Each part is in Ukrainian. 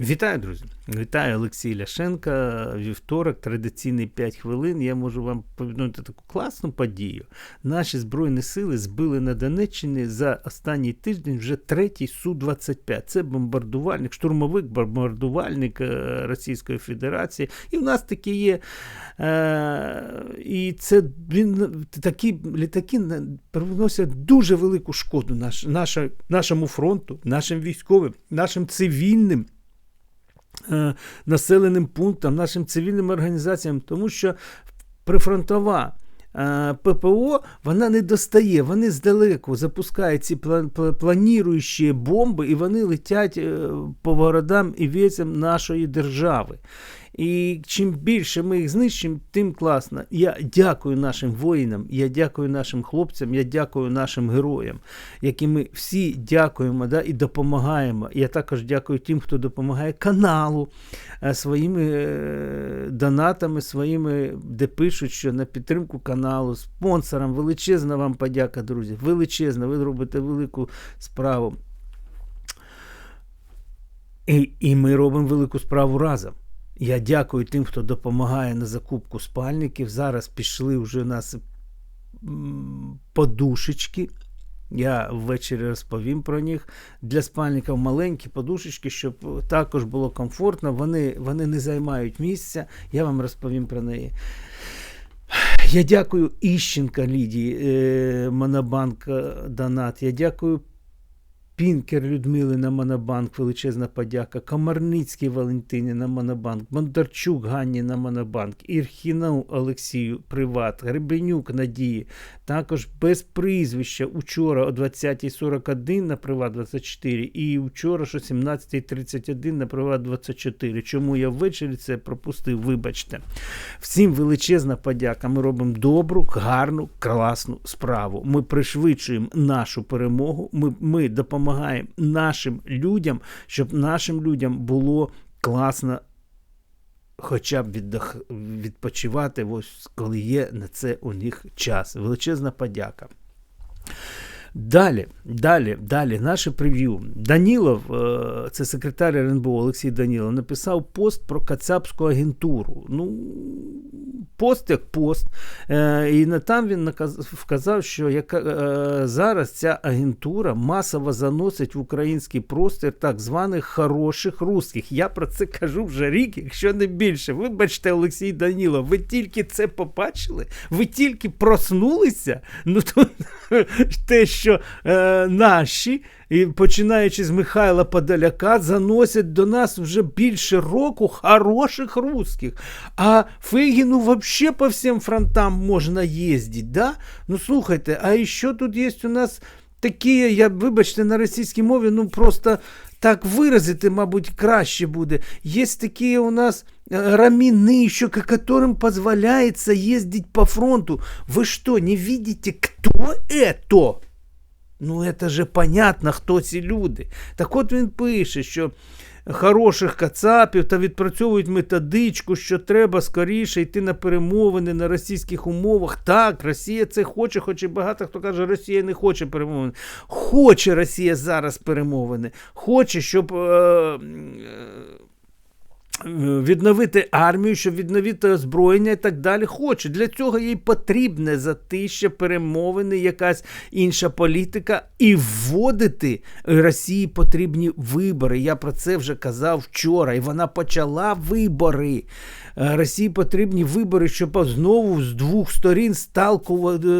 Вітаю, друзі! Вітаю Олексій Ляшенка. Вівторок, традиційний 5 хвилин. Я можу вам повідомити таку класну подію. Наші Збройні сили збили на Донеччині за останній тиждень вже третій Су-25. Це бомбардувальник, штурмовик, бомбардувальник е, Російської Федерації. І в нас такі є. Е, і це він такі літаки приносять дуже велику шкоду наш, нашому фронту, нашим військовим, нашим цивільним. Е, населеним пунктам, нашим цивільним організаціям, тому що прифронтова е, ППО вона не достає, вони здалеку запускають ці планіруючі бомби, і вони летять е, по городам і віцям нашої держави. І чим більше ми їх знищимо, тим класно. Я дякую нашим воїнам, я дякую нашим хлопцям, я дякую нашим героям, які ми всі дякуємо да, і допомагаємо. Я також дякую тим, хто допомагає каналу е, своїми е, донатами, своїми, де пишуть, що на підтримку каналу, спонсорам. Величезна вам подяка, друзі. Величезна, ви робите велику справу. І, І ми робимо велику справу разом. Я дякую тим, хто допомагає на закупку спальників. Зараз пішли вже у нас подушечки. Я ввечері розповім про них. Для спальників маленькі подушечки, щоб також було комфортно. Вони вони не займають місця. Я вам розповім про неї. Я дякую Іщенка Лідії е, Монобанк е, Донат. Я дякую Пінкер Людмили на Монобанк, величезна подяка, Комарницький Валентині на Монобанк, Бондарчук Ганні на Монобанк, Ірхіну Олексію Приват, Гребенюк Надії. Також без прізвища учора о 20.41 на Приват 24 і вчора о 17.31 на Приват 24. Чому я ввечері це пропустив? Вибачте. Всім величезна подяка. Ми робимо добру, гарну, класну справу. Ми пришвидшуємо нашу перемогу. Ми, Ми допомагаємо допомагаємо нашим людям, щоб нашим людям було класно. Хоча б віддох... відпочивати, ось коли є на це у них час. Величезна подяка. Далі, далі, далі, наше прев'ю. Данілов, е, це секретар РНБО Олексій Данілов, написав пост про Кацапську агентуру. Ну, пост як пост. Е, і там він вказав, що яка, е, зараз ця агентура масово заносить в український простір так званих хороших русських. Я про це кажу вже рік, якщо не більше. Вибачте, Олексій Данілов, ви тільки це побачили? Ви тільки проснулися? Ну то те, що е, наші і починаючи з Михайла Подоляка, заносять до нас вже більше року хороших русських. А Фейгіну взагалі по всім фронтам можна їздити. Да? Ну слухайте, а що тут є у нас такі, я, вибачте, на російській мові, ну просто так виразити, мабуть, краще буде. Є такі у нас е, рамины еще, которым позволяется ездить по фронту. Вы что, не видите, кто это? Ну, це же понятно, хто ці люди. Так от він пише, що хороших кацапів та відпрацьовують методичку, що треба скоріше йти на перемовини на російських умовах. Так, Росія це хоче, хоч і багато хто каже, Росія не хоче перемовини. Хоче Росія зараз перемовини. Хоче, щоб. Е- відновити армію, щоб відновити озброєння і так далі. Хоче. Для цього їй потрібне затища, перемовини, якась інша політика, і вводити Росії потрібні вибори. Я про це вже казав вчора. І вона почала вибори. Е, Росії потрібні вибори, щоб знову з двох сторін сталкувати, е,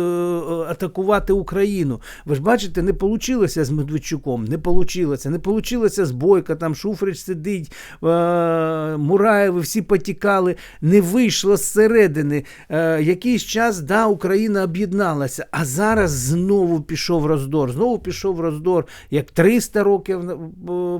атакувати Україну. Ви ж бачите, не вийшло з Медведчуком, не вийшло, не вийшло з Бойка, там Шуфрич сидить, е, Мураєви всі потікали, не вийшло зсередини. Якийсь час да, Україна об'єдналася, а зараз знову пішов роздор. Знову пішов роздор як 300 років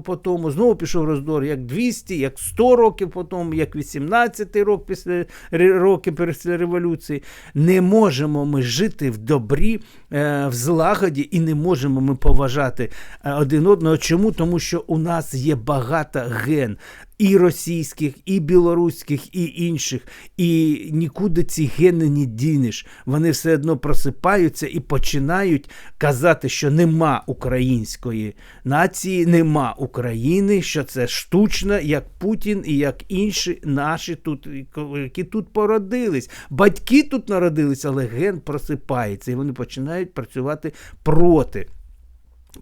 по тому, знову пішов роздор, як 200, як 100 років по тому, як 18. 10 років після роки після революції. Не можемо ми жити в добрі, е, в злагоді, і не можемо ми поважати е, один одного. Чому? Тому що у нас є багато ген. І російських, і білоруських, і інших. І нікуди ці гени не дінеш. Вони все одно просипаються і починають казати, що нема української нації, нема України, що це штучно, як Путін і як інші наші тут, які тут породились. Батьки тут народились, але ген просипається, і вони починають працювати проти.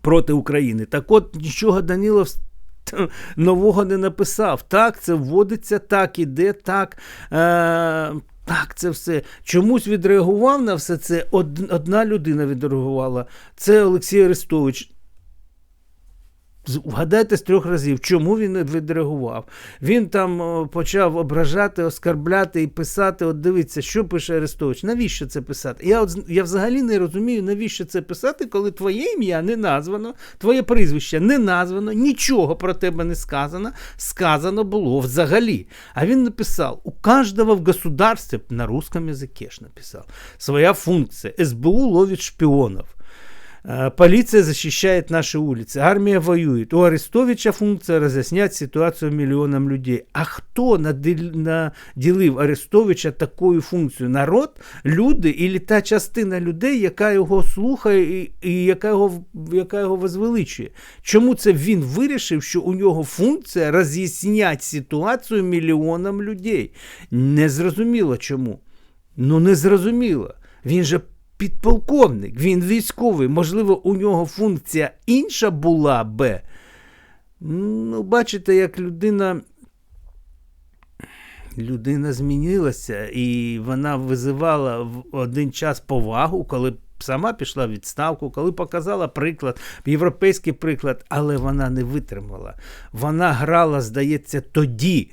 Проти України. Так от нічого Данілов нового не написав. Так, це вводиться, так іде, так. Е- так, це все. Чомусь відреагував на все це. Одна людина відреагувала. Це Олексій Арестович. Вгадайте з трьох разів, чому він відреагував. Він там почав ображати, оскарбляти і писати. От дивіться, що пише Арестович. Навіщо це писати? Я от, я взагалі не розумію, навіщо це писати, коли твоє ім'я не названо, твоє прізвище не названо, нічого про тебе не сказано. Сказано було взагалі. А він написав: у кожного в государстві на русском языке ж написав своя функція. СБУ ловить шпіонів. Полиция защищает наши улицы, армия воюет. У Арестовича функция разъяснять ситуацию миллионам людей. А хто наділив Арестовича такою функцією? Народ, люди і та частина людей, яка його слухає і, яка його яка його возвеличує? Чому це він вирішив, що у нього функція роз'ясняти ситуацію мільйонам людей? Незрозуміло чому. Ну, незрозуміло. Він же підполковник, він військовий. Можливо, у нього функція інша була би. Ну, бачите, як людина. Людина змінилася, і вона визивала в один час повагу, коли сама пішла в відставку, коли показала приклад, європейський приклад, але вона не витримала. Вона грала, здається, тоді.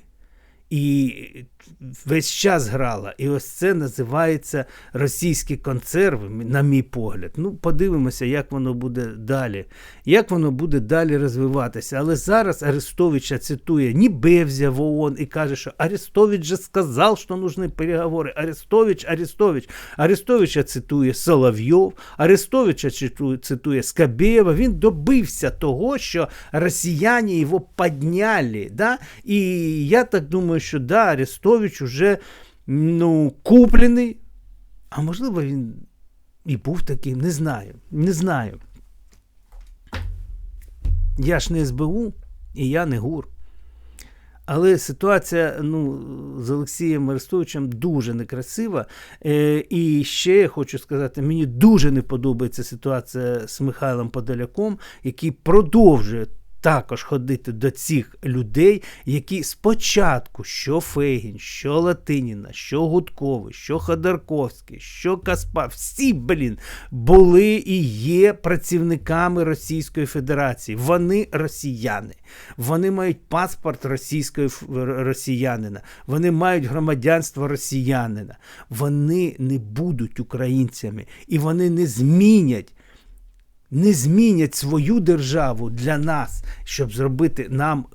І весь час грала. І ось це називається російські консерви, на мій погляд. Ну, подивимося, як воно буде далі. Як воно буде далі розвиватися. Але зараз Арестовича цитує Нібевзя в ООН і каже, що Арестович же сказав, що нужны переговори. Арестович, Арестович. Арестовича цитує Соловйов, Арестовича цитує Скабєва. Він добився того, що росіяни його підняли. Да? І я так думаю, що да, Арестович уже ну, куплений. А можливо, він і був таким, не знаю. Не знаю. Я ж не СБУ, і я не ГУР. Але ситуація ну, з Олексієм Арестовичем дуже некрасива. Е, І ще я хочу сказати, мені дуже не подобається ситуація з Михайлом Подоляком, який продовжує також ходити до цих людей, які спочатку, що Фейгін, що Латиніна, що Гудковий, що Ходорковський, що Каспа, всі, блін, були і є працівниками Російської Федерації. Вони росіяни. Вони мають паспорт російської росіянина, вони мають громадянство росіянина. Вони не будуть українцями і вони не змінять не змінять свою державу для нас, щоб зробити нам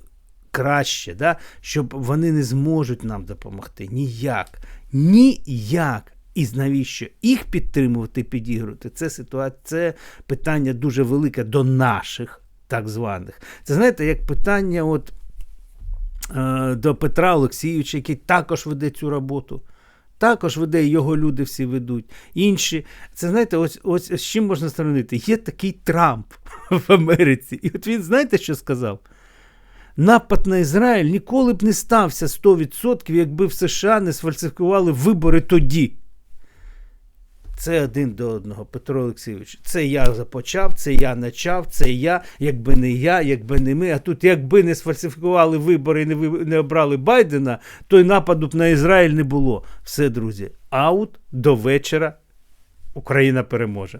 краще, да? щоб вони не зможуть нам допомогти. Ніяк. Ніяк. І навіщо їх підтримувати, підігрувати? Це ситуація, це питання дуже велике до наших так званих. Це знаєте, як питання от, е, до Петра Олексійовича, який також веде цю роботу. Також веде, його люди всі ведуть. Інші. Це знаєте, ось ось з чим можна сравнити? Є такий Трамп в Америці. І от він, знаєте, що сказав? Напад на Ізраїль ніколи б не стався 100%, якби в США не сфальсифікували вибори тоді. Це один до одного, Петро Олексійович. Це я започав, це я почав, це я, якби не я, якби не ми. А тут, якби не сфальсифікували вибори і не не обрали Байдена, то й нападу б на Ізраїль не було. Все, друзі, аут до вечора. Україна переможе.